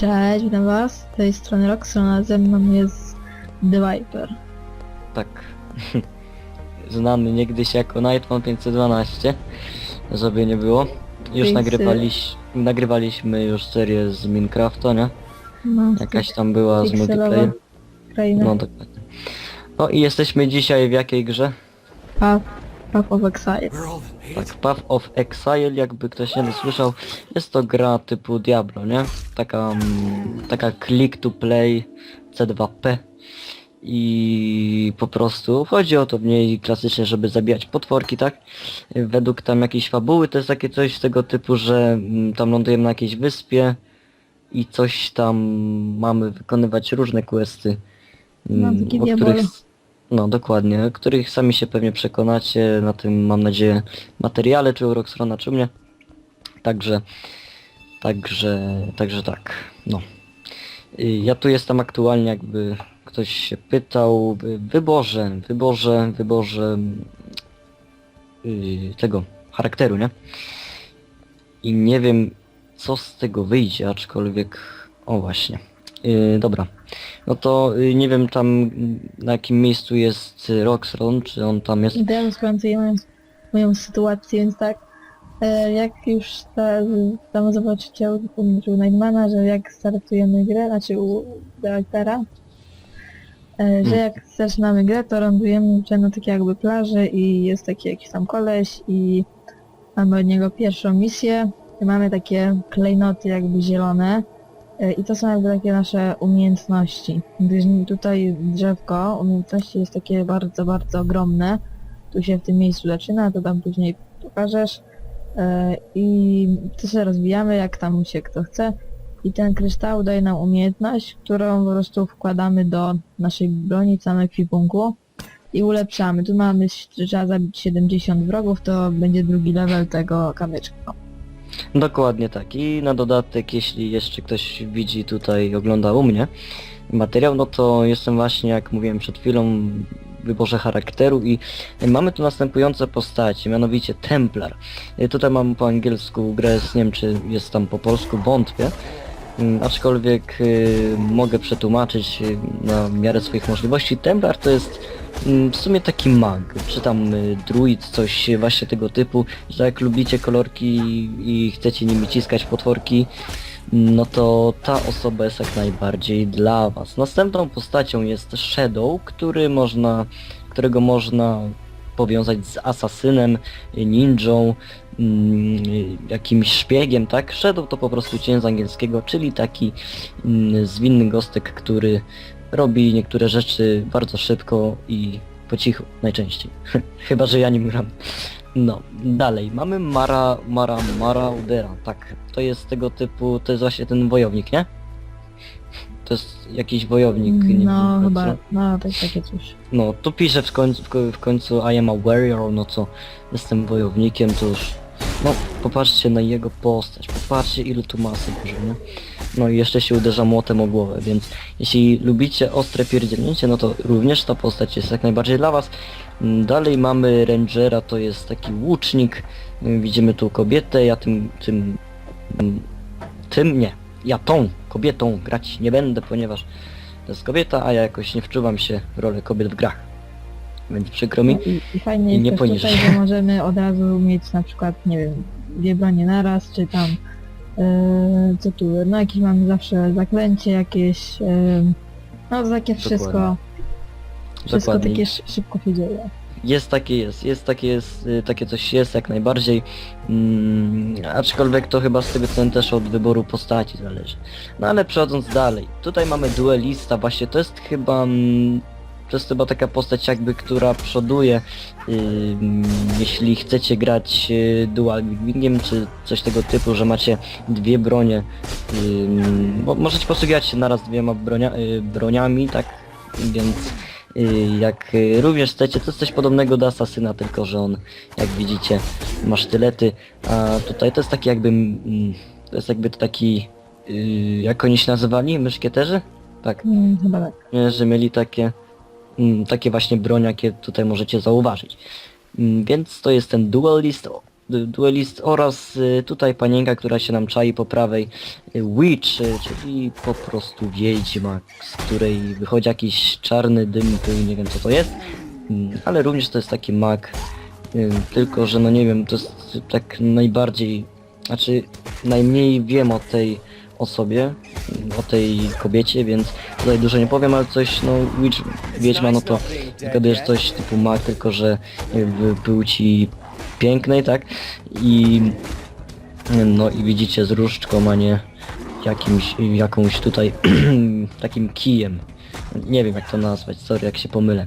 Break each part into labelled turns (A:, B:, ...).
A: Cześć, witam was. Z tej strony Roxon, a ze mną jest The Viper.
B: Tak. Znany niegdyś jako Nightman 512, żeby nie było. Już nagrywaliś, nagrywaliśmy już serię z Minecrafta, nie?
A: No,
B: Jakaś tam była z multiplayer.
A: kraina.
B: No dokładnie. No i jesteśmy dzisiaj w jakiej grze?
A: Path, Path of Exile.
B: Tak, Path of Exile, jakby ktoś nie słyszał, jest to gra typu Diablo, nie? Taka, mm, taka click to play C2P i po prostu chodzi o to w niej klasycznie, żeby zabijać potworki, tak? Według tam jakiejś fabuły to jest takie coś tego typu, że mm, tam lądujemy na jakiejś wyspie i coś tam mamy wykonywać różne questy.
A: No,
B: mm,
A: taki
B: o
A: Diabolo.
B: których no dokładnie, których sami się pewnie przekonacie na tym mam nadzieję materiale, czy u Roxrona, czy u mnie. Także, także, także tak, no. Y, Ja tu jestem aktualnie jakby ktoś się pytał, w wyborze, wyborze, wyborze yy, tego charakteru, nie? I nie wiem co z tego wyjdzie, aczkolwiek, o właśnie. Yy, dobra, no to y, nie wiem tam mm, na jakim miejscu jest y, Roxron, czy on tam jest.
A: Końcuję moją, moją sytuację, więc tak, e, jak już ta, tam zobaczycie u, u Nightmana, że jak startujemy grę, znaczy u Vipera, e, że
B: Hmm.
A: jak zaczynamy grę, to lądujemy na takiej jakby plaży i jest taki jakiś tam koleś i mamy od niego pierwszą misję. I mamy takie klejnoty jakby zielone i to są jakby takie nasze umiejętności. Gdyż tutaj drzewko umiejętności jest takie bardzo, bardzo ogromne. Tu się w tym miejscu zaczyna, to tam później pokażesz. E, I to się rozwijamy jak tam się kto chce. I ten kryształ daje nam umiejętność, którą po prostu wkładamy do naszej broni, całego ekwipunku i ulepszamy. Tu mamy, że trzeba zabić 70 wrogów, to będzie drugi level tego kamyczka.
B: Dokładnie tak. I na dodatek, jeśli jeszcze ktoś widzi tutaj, ogląda u mnie materiał, no to jestem właśnie, jak mówiłem przed chwilą, w wyborze charakteru i mamy tu następujące postacie, mianowicie Templar. Tutaj mam po angielsku grę, nie wiem czy jest tam po polsku, wątpię. Mm, Aczkolwiek y, mogę przetłumaczyć y, na miarę swoich możliwości. Templar to jest w sumie taki mag, czy tam y, druid, coś właśnie tego typu, że jak lubicie kolorki i chcecie nimi ciskać potworki, no to ta osoba jest jak najbardziej dla was. Następną postacią jest Shadow, który można, którego można powiązać z asasynem, ninją, mm, jakimś szpiegiem, tak? Shadow to po prostu cień z angielskiego, czyli taki mm, zwinny gostek, który robi niektóre rzeczy bardzo szybko i po cichu najczęściej. Chyba, że ja nim gram. No, dalej, mamy Mara, Mara, Mara Udera, tak. To jest tego typu, to jest właśnie ten wojownik, nie? To jest jakiś wojownik, nie
A: No
B: wiem,
A: chyba,
B: co.
A: no to jest takie coś.
B: No, tu pisze w końcu, w ko- w końcu I am a warrior, no co, jestem wojownikiem, to już... No, popatrzcie na jego postać, popatrzcie ile tu masy dużo, nie? No i jeszcze się uderza młotem o głowę, więc jeśli lubicie ostre pierdzielnięcie, no to również ta postać jest jak najbardziej dla was. Mm, Dalej mamy Rangera, to jest taki łucznik, Mm, widzimy tu kobietę, ja tym, tym, mm, tym nie, ja tą kobietą grać nie będę, ponieważ to jest kobieta, a ja jakoś nie wczuwam się w rolę kobiet w grach. Więc przykro mi.
A: No I, I fajnie
B: I
A: jest
B: nie
A: też
B: poniżej.
A: tutaj, że możemy od razu mieć na przykład, nie wiem, dwie bronie naraz, czy tam e, co tu, no jakieś mamy zawsze zaklęcie jakieś, e, no takie wszystko, wszystko
B: Dokładnie.
A: takie szy- szybko się dzieje.
B: Jest takie jest, jest takie jest, y, takie coś jest jak najbardziej. Mm, aczkolwiek to chyba z tego co też od wyboru postaci zależy. No ale przechodząc dalej, tutaj mamy duelista, właśnie to jest chyba mm, to jest chyba taka postać jakby, która przoduje, y, mm, jeśli chcecie grać y, dual wingiem czy coś tego typu, że macie dwie bronie, y, bo możecie posługiwać się naraz dwiema bronia, y, broniami, tak, więc y, jak y, również chcecie, to jest coś podobnego do Asasyna, tylko że on, jak widzicie, ma sztylety, a tutaj to jest taki jakby, mm, to jest jakby taki, y, jak oni się nazywali, myszkieterzy? Tak,
A: Mm, chyba tak.
B: że mieli takie, takie właśnie broń, jakie tutaj możecie zauważyć. Mm, Więc to jest ten dualist, o, du- duelist oraz y, tutaj panienka, która się nam czai po prawej, y, witch, y, czyli po prostu wiedźma, z której wychodzi jakiś czarny dym, nie wiem co to jest, Mm, ale również to jest taki mag, tylko że no nie wiem, to jest tak najbardziej, znaczy najmniej wiem o tej osobie, mm, o tej kobiecie, więc tutaj dużo nie powiem, ale coś, no witch, wiedźma, no to zgadujesz coś typu mag, tylko że w płci pięknej, tak? I no i widzicie z różdżką, a nie jakimś, jakąś tutaj takim kijem. Nie wiem jak to nazwać, sorry jak się pomylę.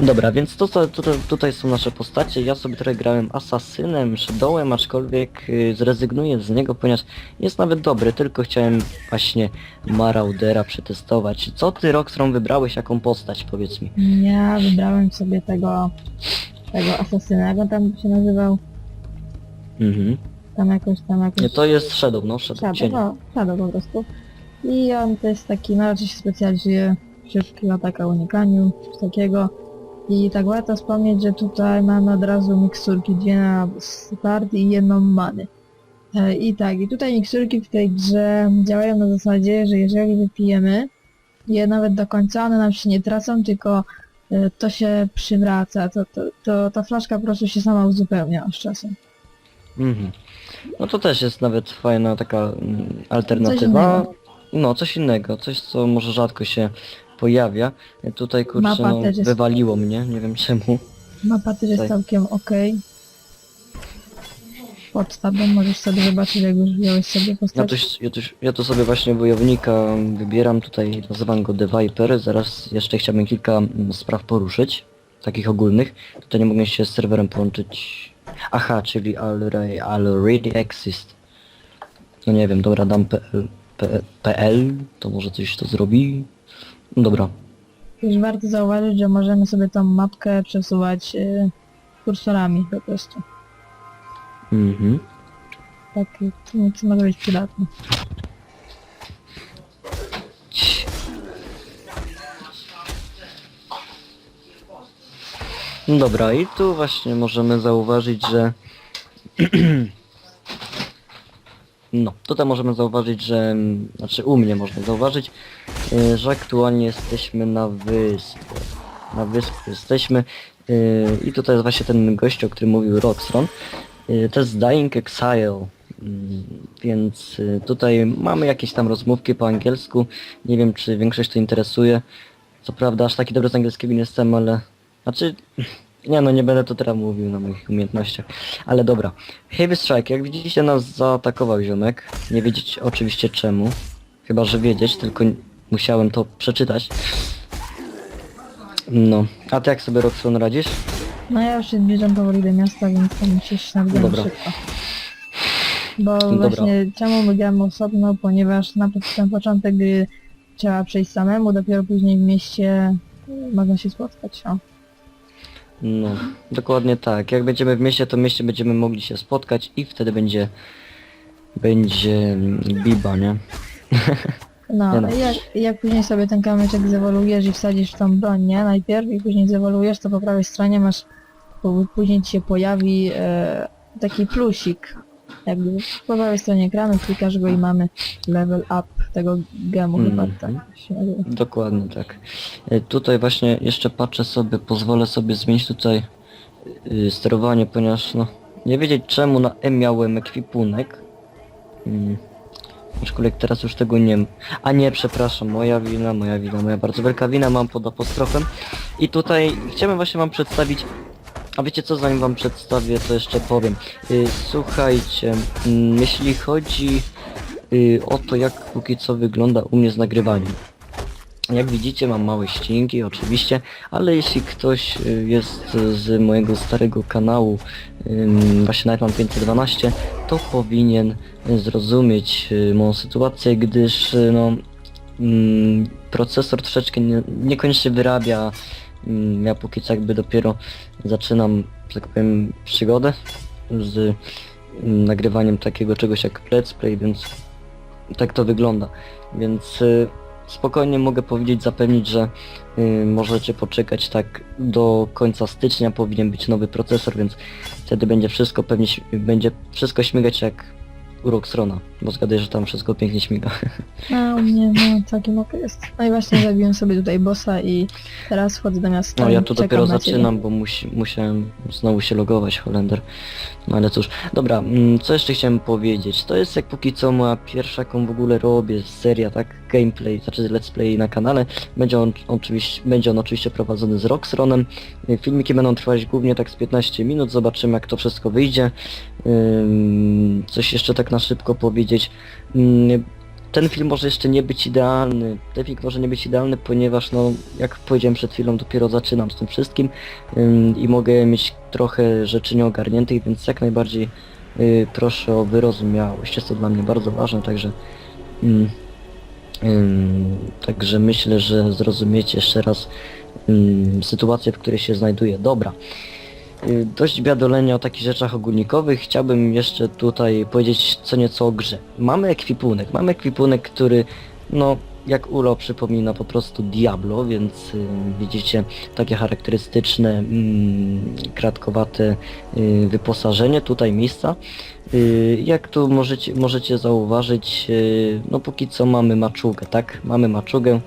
B: Dobra, więc to, to, to, tutaj są nasze postacie. Ja sobie trochę grałem asasynem, shadowem, aczkolwiek y, zrezygnuję z niego, ponieważ jest nawet dobry, tylko chciałem właśnie Maraudera przetestować. Co ty Roxron wybrałeś, jaką postać, powiedz mi?
A: Ja wybrałem sobie tego, tego asasyna, jak on tam się nazywał?
B: Mhm.
A: Tam jakoś, tam jakoś...
B: Nie, to jest Shadow, no Shadow,
A: Shadow,
B: cień.
A: no, Shadow po prostu. I on to jest taki, no raczej się specjalizuje w szybkich atakach, unikaniu, coś takiego. I tak warto wspomnieć, że tutaj mamy od razu miksturki, dwie na start i jedną many. E, I tak, i tutaj miksturki w tej grze działają na zasadzie, że jeżeli wypijemy je nawet do końca, one nam się nie tracą, tylko e, to się przywraca, to, to, to ta flaszka po prostu się sama uzupełnia z czasem.
B: Mhm. No to też jest nawet fajna taka mm,
A: Coś
B: alternatywa.
A: innego.
B: No, coś innego, coś co może rzadko się pojawia. Tutaj kurczę
A: Mapa
B: no,
A: też jest-
B: wywaliło mnie, nie wiem czemu.
A: Mapa też jest całkiem ok. Pod tabem możesz sobie zobaczyć, jak już wziąłeś sobie
B: Ja
A: postać.
B: tu, ja, tu, ja tu sobie właśnie wojownika wybieram, tutaj nazywam go The Viper, zaraz jeszcze chciałbym kilka mm, spraw poruszyć, takich ogólnych. Tutaj nie mogę się z serwerem połączyć. Aha, czyli already, already exist. No nie wiem, dobra, dam PL, PL, to może coś to zrobi. Dobra,
A: Już warto zauważyć, że możemy sobie tą mapkę przesuwać y, kursorami po prostu.
B: mhm.
A: Tak, to, to może być przydatne.
B: Dobra, i tu właśnie możemy zauważyć, że... No, tutaj możemy zauważyć, że... mm, Znaczy u mnie można zauważyć, y, że aktualnie jesteśmy na wyspie. Na wyspie jesteśmy y, i tutaj jest właśnie ten gość, o którym mówił Roxron. Y, To jest Dying Exile. Mm, Więc tutaj mamy jakieś tam rozmówki po angielsku. Nie wiem, czy większość to interesuje. Co prawda, aż taki dobry z angielskiego nie jestem, ale... Znaczy... Nie no, nie będę to teraz mówił na moich umiejętnościach. Ale dobra. Heavy Strike, jak widzicie nas zaatakował ziomek. Nie wiedzieć oczywiście czemu. Chyba, że wiedzieć, tylko musiałem to przeczytać. No. A ty jak sobie Roxon radzisz?
A: No ja już się zbliżam powoli do miasta, więc tam musisz na
B: Dobra.
A: szybko. Bo
B: Dobra.
A: właśnie czemu my gramy osobno, ponieważ na ten początek gry trzeba przejść samemu, dopiero później w mieście y, można się spotkać. O.
B: No, dokładnie tak. Jak będziemy w mieście, to w mieście będziemy mogli się spotkać i wtedy będzie... Będzie biba, nie?
A: No,
B: Nie no.
A: jak, jak później sobie ten kamyczek zewoluujesz i wsadzisz w tą broń, nie? Najpierw i później zewoluujesz, to po prawej stronie masz, po- później ci się pojawi e, taki plusik. Jakby po prawej stronie ekranu klikasz go i mamy level up tego gemu chyba
B: Mhm.
A: tak się nazywa.
B: Dokładnie tak. E, Tutaj właśnie jeszcze patrzę sobie, pozwolę sobie zmienić tutaj y, sterowanie, ponieważ no nie wiedzieć czemu na M miałem ekwipunek. Mm. Aczkolwiek teraz już tego nie m- A nie, przepraszam, moja wina, moja wina, moja bardzo wielka wina, mam pod apostrofem. I tutaj chciałem właśnie wam przedstawić a wiecie co, zanim wam przedstawię, to jeszcze powiem. Y, słuchajcie, mm, jeśli chodzi y, o to, jak póki co wygląda u mnie z nagrywaniem. Jak widzicie mam małe ścinki oczywiście, ale jeśli ktoś y, jest z mojego starego kanału, właśnie nawet mam 512, to powinien zrozumieć y, moją sytuację, gdyż y, no, procesor troszeczkę nie, niekoniecznie wyrabia. Ja póki co jakby dopiero zaczynam, tak powiem, przygodę z nagrywaniem takiego czegoś jak let's play, więc tak to wygląda. Więc y, spokojnie mogę powiedzieć, zapewnić, że y, możecie poczekać tak do końca stycznia powinien być nowy procesor, więc wtedy będzie wszystko pewnie będzie wszystko śmigać jak u Roxrona, bo zgaduję, że tam wszystko pięknie śmiga.
A: A u mnie no całkiem ok jest. No i właśnie zabiłem sobie tutaj bossa i teraz wchodzę do miasta
B: No ja
A: i
B: tu
A: czekam
B: dopiero
A: na ciebie.
B: zaczynam, bo musi, musiałem znowu się logować, Holender. No ale cóż, dobra, mm, co jeszcze chciałem powiedzieć? To jest jak póki co moja pierwsza, jaką w ogóle robię, seria, tak? Gameplay, znaczy let's play na kanale. Będzie on oczywiście, będzie on oczywiście prowadzony z Roxronem. Y, Filmiki będą trwać głównie tak z 15 minut, zobaczymy jak to wszystko wyjdzie. Ym, Coś jeszcze tak na szybko powiedzieć. Ym, ten film może jeszcze nie być idealny. Ten film może nie być idealny, ponieważ no, jak powiedziałem przed chwilą, dopiero zaczynam z tym wszystkim ym, i mogę mieć trochę rzeczy nieogarniętych, więc jak najbardziej y, proszę o wyrozumiałość. Jest to dla mnie bardzo ważne, także ym, także myślę, że zrozumiecie jeszcze raz sytuację, w której się znajduję. Dobra. Y, Dość biadolenia o takich rzeczach ogólnikowych. Chciałbym jeszcze tutaj powiedzieć co nieco o grze. Mamy ekwipunek. Mamy ekwipunek, który no jak Ulo przypomina po prostu Diablo, więc y, widzicie takie charakterystyczne, mm, kratkowate y, wyposażenie, tutaj miejsca. Y, jak tu możecie, możecie zauważyć, y, no póki co mamy maczugę, tak? Mamy maczugę.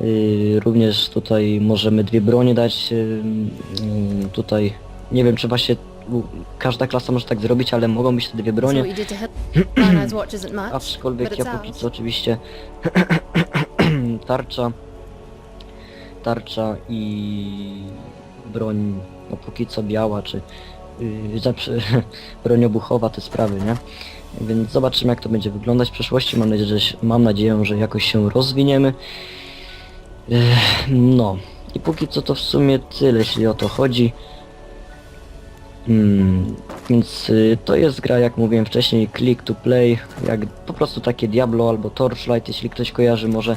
B: Y, również tutaj możemy dwie bronie dać. y, y, tutaj nie wiem czy właśnie u- każda klasa może tak zrobić, ale mogą być te dwie
C: So
B: bronie.
C: what you did to Helana's watch isn't much,
B: Aczkolwiek ja póki
C: ours.
B: co oczywiście tarcza, tarcza i broń, no póki co biała, czy yy, znaczy, broń obuchowa, te sprawy, nie? Więc zobaczymy jak to będzie wyglądać w przyszłości. Mam nadzieję, że, się- mam nadzieję, że jakoś się rozwiniemy. Ech, No i póki co to w sumie tyle, jeśli o to chodzi. Mm, więc y, to jest gra, jak mówiłem wcześniej, click to play, jak po prostu takie Diablo albo Torchlight, jeśli ktoś kojarzy może.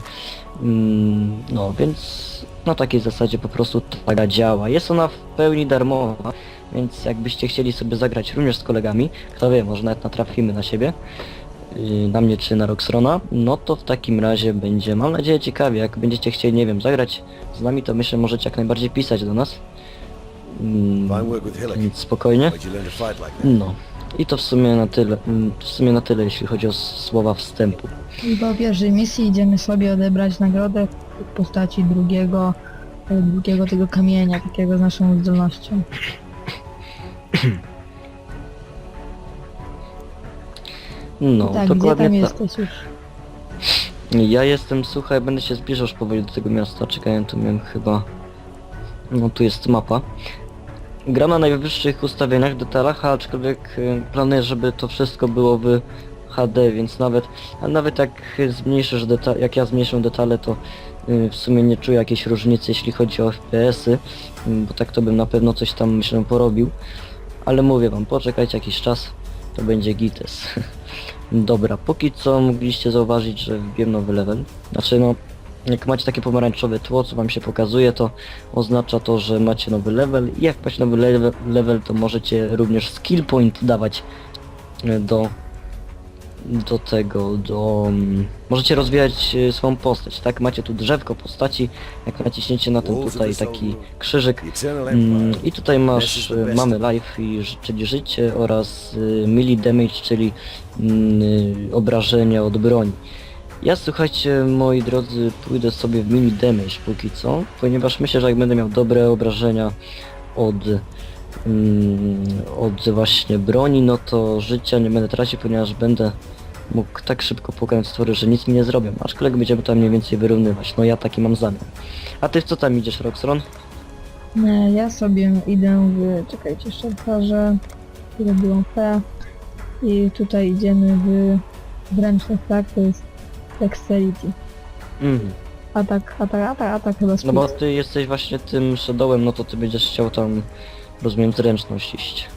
B: Mm, no więc na takiej zasadzie po prostu ta gra działa. Jest ona w pełni darmowa, więc jakbyście chcieli sobie zagrać również z kolegami, kto wie, może nawet natrafimy na siebie, y, na mnie czy na Roxrona, no to w takim razie będzie, mam nadzieję, ciekawie. Jak będziecie chcieli, nie wiem, zagrać z nami, to myślę, możecie jak najbardziej pisać do nas. Mm,
D: Hillock.
B: więc spokojnie. No. I to w sumie na tyle. mm, W sumie na tyle, jeśli chodzi o słowa wstępu.
A: I po pierwszej misji idziemy sobie odebrać nagrodę w postaci drugiego, e, drugiego tego kamienia, takiego z naszą zdolnością.
B: No,
A: tak, gdzie
B: dokładnie
A: tam
B: tak.
A: jesteś już?
B: Ja jestem, słuchaj, będę się zbliżał już powoli do tego miasta. Czekałem, tu miałem chyba... No, tu jest mapa. Gram na najwyższych ustawieniach, detalach, aczkolwiek y, planuję, żeby to wszystko było w HD, więc nawet, a nawet jak zmniejszysz deta- jak ja zmniejszę detale, to y, w sumie nie czuję jakiejś różnicy, jeśli chodzi o FPS-y, y, bo tak to bym na pewno coś tam, myślę, porobił. Ale mówię wam, poczekajcie jakiś czas, to będzie gites. Dobra, póki co mogliście zauważyć, że wbiłem nowy level. Znaczy no, jak macie takie pomarańczowe tło, co wam się pokazuje, to oznacza to, że macie nowy level i jak macie nowy level, level to możecie również skill point dawać e, do do tego, do... mm, Możecie rozwijać e, swoją postać, tak? Macie tu drzewko postaci, jak naciśniecie na ten tutaj taki krzyżyk,
D: Eternal
B: Mm. I tutaj masz, e, mamy life, i, czyli życie oraz y, melee damage, czyli mm, y, obrażenia od broni. Ja słuchajcie, moi drodzy, pójdę sobie w melee damage póki co, ponieważ myślę, że jak będę miał dobre obrażenia od, mm, od właśnie broni, no to życia nie będę tracił, ponieważ będę mógł tak szybko pokonać stwory, że nic mi nie zrobią, aczkolwiek będziemy tam mniej więcej wyrównywać. No ja taki mam zamiar. A ty w co tam idziesz, Roxron?
A: Nie, ja sobie idę w... czekajcie, pokażę, ile było P. I tutaj idziemy w zręcznych, tak? To jest Dexterity.
B: Mhm.
A: Atak, atak, atak, atak chyba
B: No
A: speed.
B: bo ty jesteś właśnie tym shadowem, no to ty będziesz chciał tam, rozumiem, zręczność iść.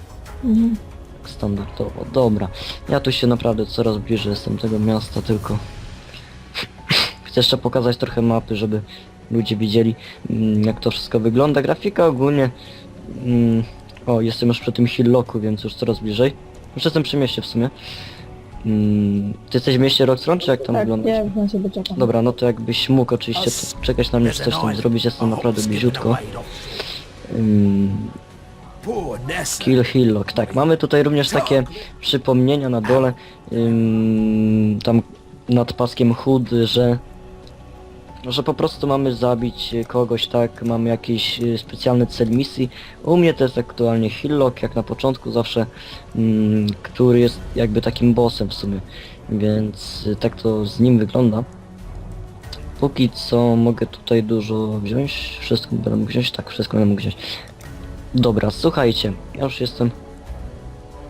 A: Mhm.
B: Tak standardowo. Dobra. Ja tu się naprawdę coraz bliżej jestem tego miasta, tylko... Chcę jeszcze pokazać trochę mapy, żeby ludzie widzieli, mm, jak to wszystko wygląda. Grafika ogólnie... mm, O, jestem już przy tym hillocku, więc już coraz bliżej. Już jestem przy mieście w sumie. Mm, ty jesteś w mieście Roxron, czy jak tam
A: tak,
B: wyglądasz?
A: na czekam.
B: Dobra, no to jakbyś mógł oczywiście to czekać na mnie, czy coś tam zrobić, jestem naprawdę bliziutko. Ym, Kill Hillock, tak, mamy tutaj również takie przypomnienia na dole, ym, tam nad paskiem HUD, że że po prostu mamy zabić y, kogoś, tak, mamy jakiś y, specjalny cel misji. U mnie to jest aktualnie Hillock, jak na początku zawsze, mm, który jest jakby takim bossem w sumie, więc y, tak to z nim wygląda. Póki co mogę tutaj dużo wziąć, wszystko będę mógł wziąć, tak, wszystko będę mógł wziąć. Dobra, słuchajcie, ja już jestem...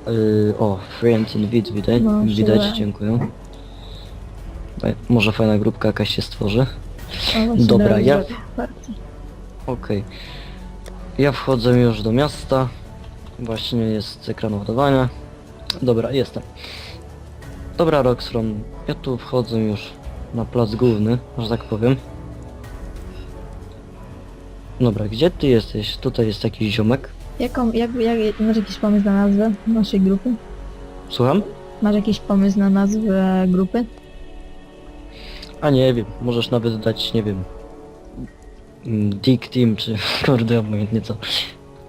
B: Yy, o, Friend in Vid, widać,
A: No,
B: widać,
A: super.
B: dziękuję. Daj, Może fajna grupka jakaś się stworzy.
A: Właśnie
B: Dobra, ja-. Okej. Ja wchodzę już do miasta. Właśnie jest ekran ładowania. Dobra, jestem. Dobra, Roxron, ja tu wchodzę już na plac główny, że tak powiem. Dobra, gdzie ty jesteś? Tutaj jest jakiś ziomek.
A: Jaką, jak, jak, masz jakiś pomysł na nazwę naszej grupy?
B: Słucham?
A: Masz jakiś pomysł na nazwę grupy?
B: A nie wiem, możesz nawet dać, nie wiem... mm, Dick Team, czy kurde, obojętnie co.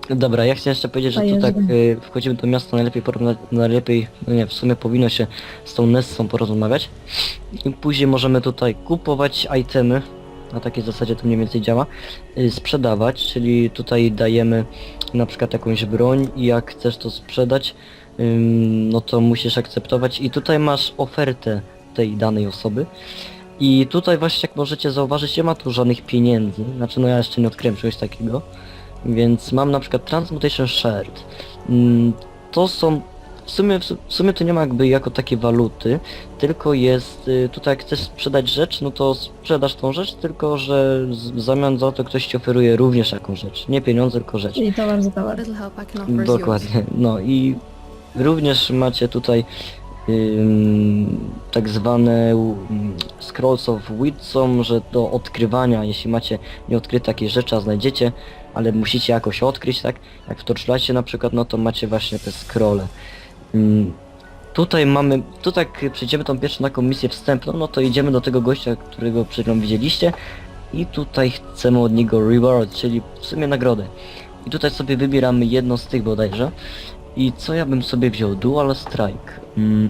B: Dobra, ja chciałem jeszcze powiedzieć, że tu
A: Jezu.
B: tak y, wchodzimy do miasta, najlepiej porozmawiać, najlepiej, no nie, w sumie powinno się z tą Nessą porozmawiać. I później możemy tutaj kupować itemy, na takiej zasadzie to mniej więcej działa, y, sprzedawać, czyli tutaj dajemy na przykład jakąś broń i jak chcesz to sprzedać, ym, no to musisz akceptować i tutaj masz ofertę tej danej osoby. I tutaj właśnie jak możecie zauważyć nie ma tu żadnych pieniędzy, znaczy no ja jeszcze nie odkryłem czegoś takiego, więc mam na przykład Transmutation Shared. Mm, To są, w sumie, w sumie to nie ma jakby jako takie waluty, tylko jest, y, tutaj jak chcesz sprzedać rzecz, no to sprzedasz tą rzecz, tylko że z- w zamian za to ktoś ci oferuje również jakąś rzecz, nie pieniądze, tylko rzecz.
A: Czyli towar za towar.
C: What little help I can offer is yours.
B: Dokładnie. No i również macie tutaj tak zwane ym, Scrolls of Wisdom, że do odkrywania, jeśli macie nieodkryte jakieś rzeczy, a znajdziecie, ale musicie jakoś odkryć, tak? Jak w Torchlightie na przykład, no to macie właśnie te scrolle. Tutaj mamy, tu tak przejdziemy tą pierwszą taką misję wstępną, no to idziemy do tego gościa, którego przed chwilą widzieliście i tutaj chcemy od niego reward, czyli w sumie nagrodę. I tutaj sobie wybieramy jedno z tych bodajże. I co ja bym sobie wziął? Dual Strike. Mm,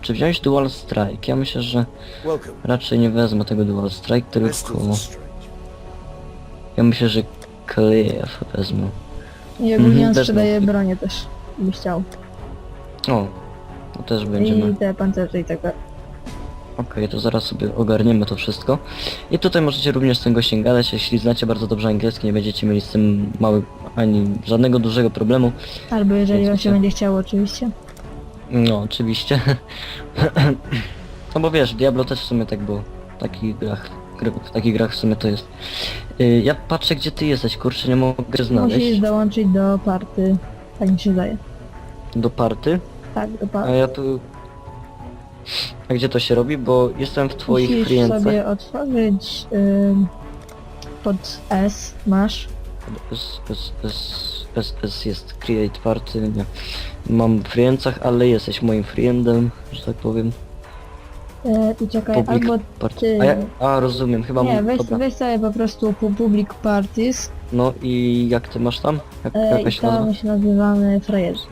B: czy wziąć Dual Strike? Ja myślę, że raczej nie wezmę tego Dual Strike, tylko ja myślę, że Clef wezmę.
A: I ogólnie
B: Mhm,
A: on
B: też
A: sprzedaje bronię też, byś chciał.
B: O, to też będziemy.
A: I te pancerze i tak dalej.
B: Okej, to zaraz sobie ogarniemy to wszystko. I tutaj możecie również z tym gościem gadać, jeśli znacie bardzo dobrze angielski, nie będziecie mieli z tym mały, ani żadnego dużego problemu.
A: Albo jeżeli wam się będzie chciało oczywiście.
B: No, oczywiście. no bo wiesz, Diablo też w sumie tak było. W takich grach, gry- w takich grach w sumie to jest. Y, ja patrzę gdzie ty jesteś, kurczę, nie mogę
A: Musisz
B: znaleźć.
A: dołączyć do party. Tak mi się zdaje.
B: Do party.
A: Tak, do
B: A
A: party.
B: ja tu... A gdzie to się robi? Bo jestem w twoich
A: Musisz
B: friendcach.
A: sobie otworzyć ym, pod S masz.
B: S, S, S, S, S jest create party, nie. Mam w friendcach, ale jesteś moim friendem, że tak powiem.
A: Yy, I czekaj,
B: Public
A: albo
B: party.
A: ty...
B: A, ja, a rozumiem, chyba
A: Nie,
B: mu-
A: weź,
B: dobra.
A: weź sobie po prostu pu- public parties
B: No i jak ty masz tam? Jak,
A: yy,
B: jaka
A: i
B: się nazywa?
A: tam się nazywamy frajerzy.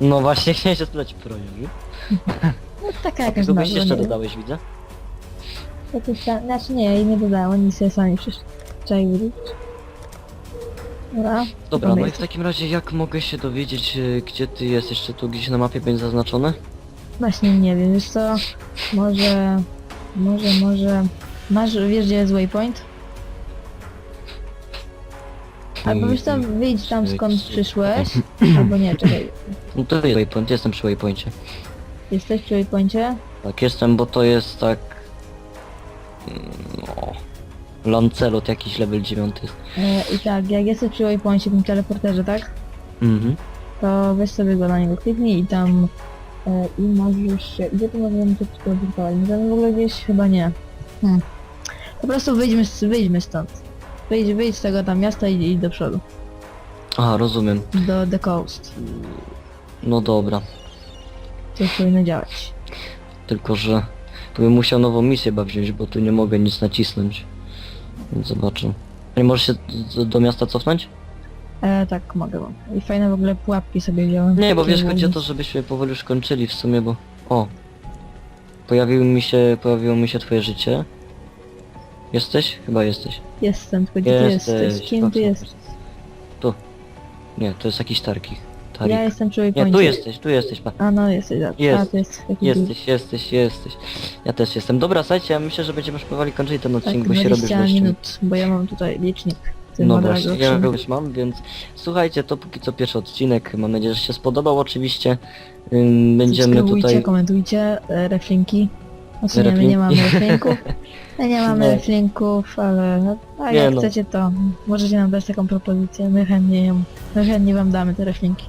B: No właśnie, chciałem się spytać pro
A: No taka jakaś
B: Kogoś
A: nazwa,
B: jeszcze
A: nie wiem.
B: dodałeś, widzę?
A: Jakieś tam, znaczy nie, jej nie dodałem, oni sobie sami przyszli. Wrócić. Dobra.
B: Dobra, no i w takim razie jak mogę się dowiedzieć, e, gdzie ty jesteś? Czy tu gdzieś na mapie będzie zaznaczone?
A: Właśnie nie wiem, wiesz co? Może... Może, może... Masz, wiesz gdzie jest waypoint? Albo wiesz tam, wyjdź tam skąd przyszłeś. Albo nie, czekaj.
B: No to jest waypoint, jestem przy waypoincie.
A: Jesteś przy waypoincie?
B: Tak, jestem, bo to jest tak... mm, No... Lancelot jakiś level 9 jest.
A: E, I tak, jak jesteś przy waypoincie, tym teleporterze, tak?
B: Mhm.
A: To weź sobie go na niego kliknij i tam... E, I możesz się... Gdzie tu możemy się przeteleportować? Możemy w ogóle gdzieś? Chyba nie. Hmm. Po prostu wyjdźmy, z- wyjdźmy stąd. Wyjdź, wyjdź z tego tam miasta i idź do przodu.
B: A, rozumiem.
A: Do The Coast.
B: No dobra.
A: To powinno działać.
B: Tylko, że tu bym musiał nową misję chyba wziąć, bo tu nie mogę nic nacisnąć. Więc zobaczę. Nie możesz się do, do miasta cofnąć?
A: E, tak, mogę. I fajne w ogóle pułapki sobie wziąłem.
B: Nie, bo wiesz, chodzi o to, żebyśmy powoli już kończyli w sumie, bo... O! Pojawiło mi się, pojawiło mi się twoje życie. Jesteś? Chyba jesteś.
A: Jestem, tylko gdzie ty jesteś? Kim ty
B: patrz,
A: jesteś?
B: Tu. Nie, to jest jakiś Tarkich. Tarik.
A: Ja jestem przy
B: Nie, tu jesteś, tu jesteś, pa.
A: A no jesteś, a,
B: Jest.
A: a to jest taki
B: Jesteś, jesteś, jesteś. Ja też jestem. Dobra, słuchajcie, ja myślę, że będziemy już powoli kończyć ten
A: Tak,
B: odcinek, bo się robisz
A: 20
B: dość...
A: minut, bo ja mam tutaj licznik.
B: No właśnie, ja
A: lepszy.
B: już mam, więc słuchajcie, to póki co pierwszy odcinek. Mam nadzieję, że się spodobał oczywiście. Ym, Będziemy
A: Subskrybujcie,
B: tutaj...
A: komentujcie, e, reflinki. Znaczy nie, my nie mamy reflinków. My nie mamy
B: Nie.
A: reflinków, ale no, a
B: Nie
A: jak
B: no.
A: chcecie to możecie nam dać taką propozycję, my chętnie ją, my chętnie wam damy te reflinki.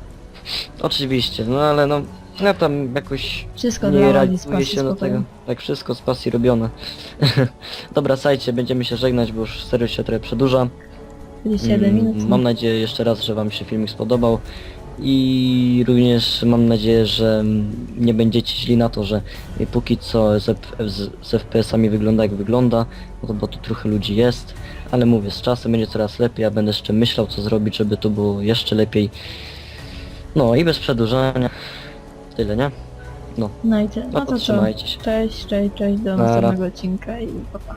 B: Oczywiście, no ale no... Ja tam jakoś
A: Wszystko
B: nie
A: dla z pasji
B: się do tego. Tak wszystko z pasji robione. Dobra, słuchajcie, będziemy się żegnać, bo już serio się trochę przedłuża.
A: 27
B: Mm,
A: minut.
B: Mam nadzieję jeszcze raz, że wam się filmik spodobał i również mam nadzieję, że mm, nie będziecie źli na to, że póki co z, F- z, z FPS-ami wygląda jak wygląda, no to bo tu trochę ludzi jest, ale mówię, z czasem będzie coraz lepiej, ja będę jeszcze myślał co zrobić, żeby to było jeszcze lepiej. No i bez przedłużania. Tyle, nie?
A: No i tyle.
B: No
A: No
B: to
A: to co?
B: trzymajcie się.
A: Cześć, cześć, cześć, do następnego odcinka i pa pa.